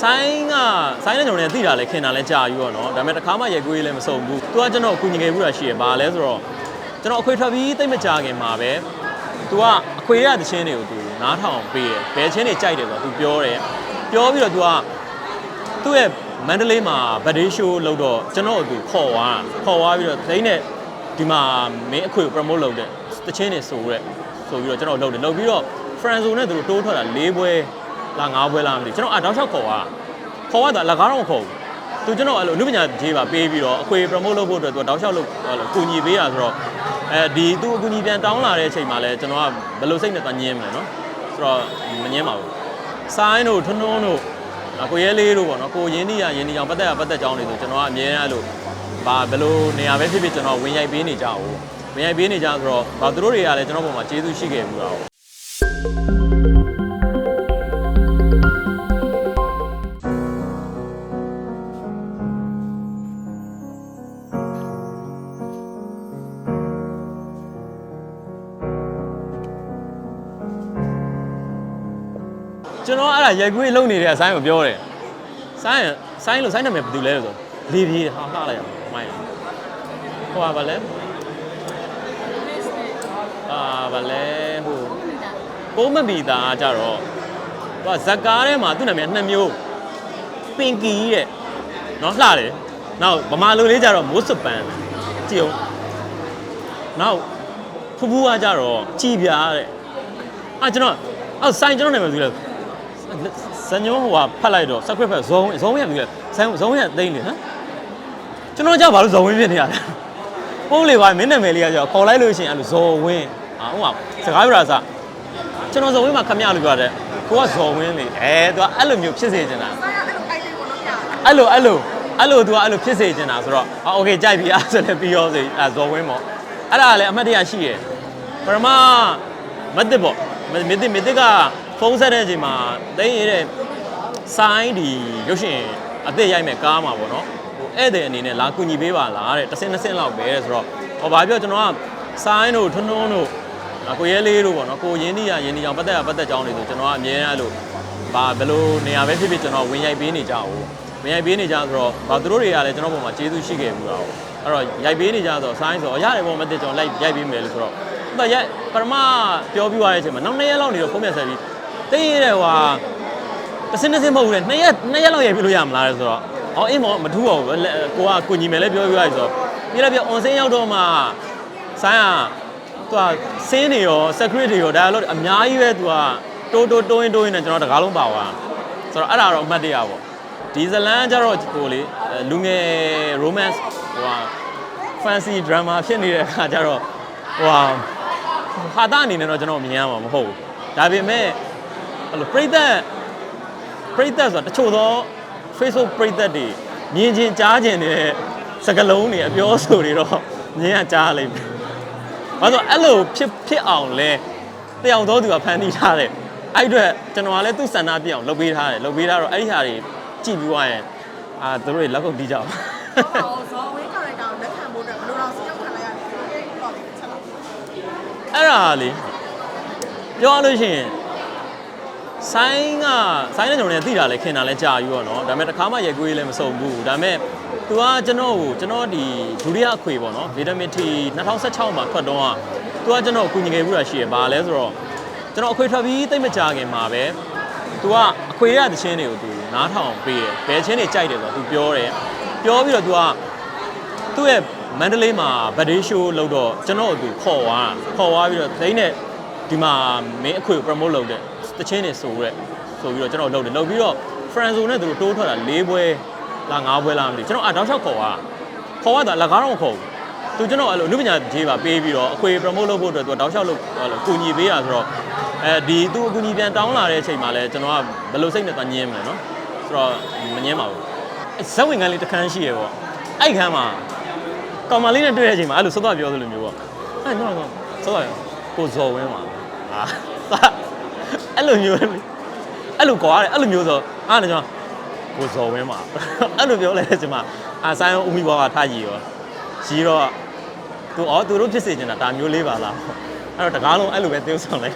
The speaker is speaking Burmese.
ဆိုင်းကဆိုင်းနဲ့ကျွန်တော်လည်းသိတာလဲခင်တာလဲကြာယူရောเนาะဒါပေမဲ့တစ်ခါမှရိုက်ကွေးလည်းမစုံဘူးသူကကျွန်တော်အကူညီငယ်ဘူးတာရှိရပါလဲဆိုတော့ကျွန်တော်အခွေထွက်ပြီးတိတ်မကြခင်မှာပဲသူကအခွေရတဲ့ချင်းတွေကိုသူနားထောင်ပေးတယ်ဘယ်ချင်းတွေကြိုက်တယ်ဆိုတော့သူပြောတယ်ပြောပြီးတော့သူကသူ့ရဲ့မန္တလေးမှာဗတ်ဒေးရှိုးလုပ်တော့ကျွန်တော်ကိုသူခေါ်သွားခေါ်သွားပြီးတော့ဒိန်းနဲ့ဒီမှာမင်းအခွေကို promote လုပ်တဲ့တချင်းတွေဆိုရက်ဆိုပြီးတော့ကျွန်တော်လုပ်တယ်လုပ်ပြီးတော့ Franzo နဲ့သူတို့တိုးထွက်တာ၄ပွဲ လား၅ပွဲလားမသိဘူးကျွန်တော်အတောက်လျှောက်ခေါ်သွားခေါ်သွားတာလကားတော့မခေါ်ဘူးသူကျွန်တော်အဲ့လိုအနုပညာကြီးပါပေးပြီးတော့အခွေ promote လုပ်ဖို့အတွက်သူတောက်လျှောက်လုပ်ဟိုလိုကူညီပေးတာဆိုတော့အဲဒီသူအကူညီပြန်တောင်းလာတဲ့အချိန်မှာလဲကျွန်တော်ကဘယ်လိုစိတ်နဲ့သွားညင်းမလဲနော်ဆိုတော့မညင်းပါဘူးဆိုင်းတို့ထွန်းထွန်းတို့အကိုရဲလေးတို့ပေါ့နော်ကိုရင်းနှီးရရင်းနှီးအောင်ပတ်သက်ရပတ်သက်ကြောင်းတွေဆိုကျွန်တော်ကအမြဲတမ်းအဲ့လိုဘာဘယ်လိုနေရာပဲဖြစ်ဖြစ်ကျွန်တော်ဝင်ရိုက်ပေးနေကြအောင်ဝင်ရိုက်ပေးနေကြဆိုတော့ဘာသူတို့တွေကလည်းကျွန်တော်ပုံမှာကျေးဇူးရှိခဲ့ဘူးတော့ ကျွန်တော်အဲ့ဒါရိုက်ကွေးလုံနေတဲ့အဆိုင်ကိုပြောတယ်ဆိုင်ဆိုင်လို့ဆိုင်နာမည်ဘယ်သူလဲလို့ဆိုလေးပြေးဟာလှလိုက်အောင်မိုင်းဟိုပါဗလဲအာဗလဲဟိုပိုးမပီတာကြတော့သူကဇက်ကားထဲမှာသူ့နာမည်နှစ်မျိုးပင်ကီတဲ့နော်လှတယ်နောက်ဗမာလူလေးကြတော့မိုးစပန်ကြည့်အောင်နောက်ဖူးဖူးကကြတော့ကြည်ပြားတဲ့အာကျွန်တော်အော်ဆိုင်ကျွန်တော်နာမည်ဘယ်သူလဲ ဇညုံးဟိုကဖတ်လိုက်တော့ secret ဖတ်ဇုံဇုံရပြီလေဇုံဇုံရသိမ့်လေဟမ်ကျွန်တော်ကြောက်ဘာလို့ဇုံဝင်းဖြစ်နေရလဲပုံးလေပါမင်းနာမည်လေးကကြောက်ခေါ်လိုက်လို့ရှိရင်အဲ့လိုဇော်ဝင်းအာဟိုကစကားပြောတာစကျွန်တော်ဇော်ဝင်းမှာခမရလို့ပြောတယ်ကိုကဇော်ဝင်းလေအဲသူကအဲ့လိုမျိုးဖြစ်စေချင်တာ ဆိုင်ကအဲ့လိုအိုက်လေးကိုတော့ပြတာ အဲ့လိုအဲ့လိုအဲ့လိုသူကအဲ့လိုဖြစ်စေချင်တာဆိုတော့အာโอเคကြိုက်ပြီအဲ့ဆိုလည်းပြီးရောစေအဲဇော်ဝင်းပေါ့အဲ့ဒါကလည်းအမှတ်တရရှိရယ်ပရမမတ်တစ်ပေါ့မစ်တစ်မစ်တစ်က ဖုန်းဆက်တဲ့အချိန်မှာတင်းရတဲ့ဆိုင်းဒီရုပ်ရှင်အသစ်ရိုက်မဲ့ကားမှာပေါ့နော်ဟိုဧည့်သည်အနေနဲ့လာကူညီပေးပါလားတဲ့တစ်စင်းတစ်စင်းလောက်ပဲတဲ့ဆိုတော့ဟောဘာပြောကျွန်တော်ကဆိုင်းတို့ထွန်းထွန်းတို့အကိုရဲလေးတို့ပေါ့နော်ကိုရင်းနှီးရရင်းနှီးအောင်ပတ်သက်ရပတ်သက်ကြောင်းတွေဆိုကျွန်တော်ကအမြဲတမ်းအဲ့လိုဘာဘယ်လိုနေရာပဲဖြစ်ဖြစ်ကျွန်တော်ဝင်ရိုက်ပေးနေကြအောင်ဝင်ရိုက်ပေးနေကြဆိုတော့ဘာသူတို့တွေကလည်းကျွန်တော်ပုံမှာကျေးဇူးရှိခဲ့ဘူးတော့အဲ့တော့ရိုက်ပေးနေကြဆိုတော့ဆိုင်းဆိုတော့ရတယ်ပေါ့မသိကျွန်တော်လိုက်ရိုက်ပေးမယ်လို့ဆိုတော့သူကရိုက်ပရမပြောပြီးသွားတဲ့အချိန်မှာနောက်နှစ်ရက်လောက်နေတော့ဖုန်းပြန်ဆက်ပြီး တင်းရတဲ့ဟွာတစ်စင်းတစ်စင်းမဟုတ်ဘူးလေနှစ်ရက်နှစ်ရက်လောက်ရိုက်ပြလို့ရမလားလဲဆိုတော့အော်အေးမောမထူးပါဘူးလက်ကိုကကိုညီမယ်လည်းပြောပြရတယ်ဆိုတော့ပြီးတော့ပြအွန်စင်းရောက်တော့မှဆိုင်းကသူကစင်းနေရော secret တွေရောဒါလို့အများကြီးပဲသူကတိုးတိုးတိုးရင်တိုးရင်နဲ့ကျွန်တော်တကားလုံးပါသွားဆိုတော့အဲ့ဒါတော့အမှတ်တရပေါ့ဒီဇလန်ကျတော့ဟိုလေလူငယ် romance ဟိုဟာ fancy drama ဖြစ်နေတဲ့အခါကျတော့ဟိုဟာဟာတာအနေနဲ့တော့ကျွန်တော်မြင်ရမှာမဟုတ်ဘူးဒါပေမဲ့ အဲ့လိုပြိသက်ပရိသတ်ဆိုတာတချို့သော Facebook ပရိသတ်တွေမြင်ချင်းကြားချင်းတဲ့စကလုံးတွေအပြောအဆိုတွေတော့မြင်ရကြားလိမ့်မယ်။ဘာလို့အဲ့လိုဖြစ်ဖြစ်အောင်လဲတယောက်သောသူကဖန်တီးထားတယ်။အဲ့အတွက်ကျွန်တော်ကလည်းသူ့စန္ဒပြအောင်လုပ်ပေးထားတယ်။လုပ်ပေးထားတော့အဲ့ဒီဟာတွေကြည့်ပြီးသွားရင်အာသူတို့တွေလက်ကုပ်တီးကြအောင်ဟောဇော်ဝင်း character ကိုလက်ခံဖို့အတွက်ဘယ်လိုတော့စဉ်းစားခံလိုက်ရလဲပေါ့လေချက်လောက်အဲ့ဒါလေပြောရလို့ရှိရင် ဆိုင်းကဆိုင်းနဲ့ကျွန်တော်လည်းသိတာလဲခင်တာလဲကြာယူရောเนาะဒါပေမဲ့တစ်ခါမှရိုက်ကွေးလည်းမစုံဘူးဒါပေမဲ့သူကကျွန်တော်ကိုကျွန်တော်ဒီဒုတိယအခွေပေါ့เนาะဗီတာမင် T 2016မှာထွက်တော့ကသူကကျွန်တော်ကိုကူညီခဲ့ဘူးတာရှိရပါလဲဆိုတော့ကျွန်တော်အခွေထွက်ပြီးတိတ်မကြခင်မှာပဲသူကအခွေရတဲ့ချင်းတွေကိုသူနားထောင်ပေးတယ်ဘယ်ချင်းတွေကြိုက်တယ်ဆိုတော့သူပြောတယ်ပြောပြီးတော့သူက သူ့ရဲ့မန္တလေးမှာဗတ်ဒေးရှိုးလုပ်တော့ကျွန်တော်ကိုသူခေါ်သွားခေါ်သွားပြီးတော့ဒိန်းနဲ့ဒီမှာမင်းအခွေကို promote လုပ်တဲ့ တချင်းတွေဆိုရက်ဆိုပြီးတော့ကျွန်တော်လုပ်တယ်လုပ်ပြီးတော့ Franzo နဲ့သူတို့တိုးထွက်တာ၄ပွဲလား၅ပွဲလားမသိဘူးကျွန်တော်အတောက်လျှောက်ခေါ်သွားခေါ်သွားတာလကားတော့မခေါ်ဘူးသူကျွန်တော်အဲ့လိုအနုပညာကြီးပါပေးပြီးတော့အခွေ promote လုပ်ဖို့အတွက်သူတောက်လျှောက်လုပ်ဟိုလိုကူညီပေးတာဆိုတော့အဲဒီသူအကူညီပြန်တောင်းလာတဲ့အချိန်မှာလဲကျွန်တော်ကဘယ်လိုစိတ်နဲ့သွားညင်းမလဲနော်ဆိုတော့မညင်းပါဘူးဇက်ဝင်ကန်းလေးတစ်ခန်းရှိရပေါ့အဲ့ခန်းမှာကောင်မလေးနဲ့တွေ့တဲ့အချိန်မှာအဲ့လိုစောစောပြောသလိုမျိုးပေါ့အဲ့တော့တော့စောစောကိုဇော်ဝင်းပါအာ အဲ့လိုမျိုးအဲ့လိုကွာတဲ့အဲ့လိုမျိုးဆိုအားလည်းကျွန်တော်ကိုဇော်ဝင်းပါအဲ့လိုပြောလိုက်တဲ့အချိန်မှာအာဆိုင်ဦးမီဘွားကထားကြည့်ရောကြီးတော့သူဩသူတို့ဖြစ်စေချင်တာဒါမျိုးလေးပါလားအဲ့တော့တကားလုံးအဲ့လိုပဲ tiêu ဆောင်လိုက်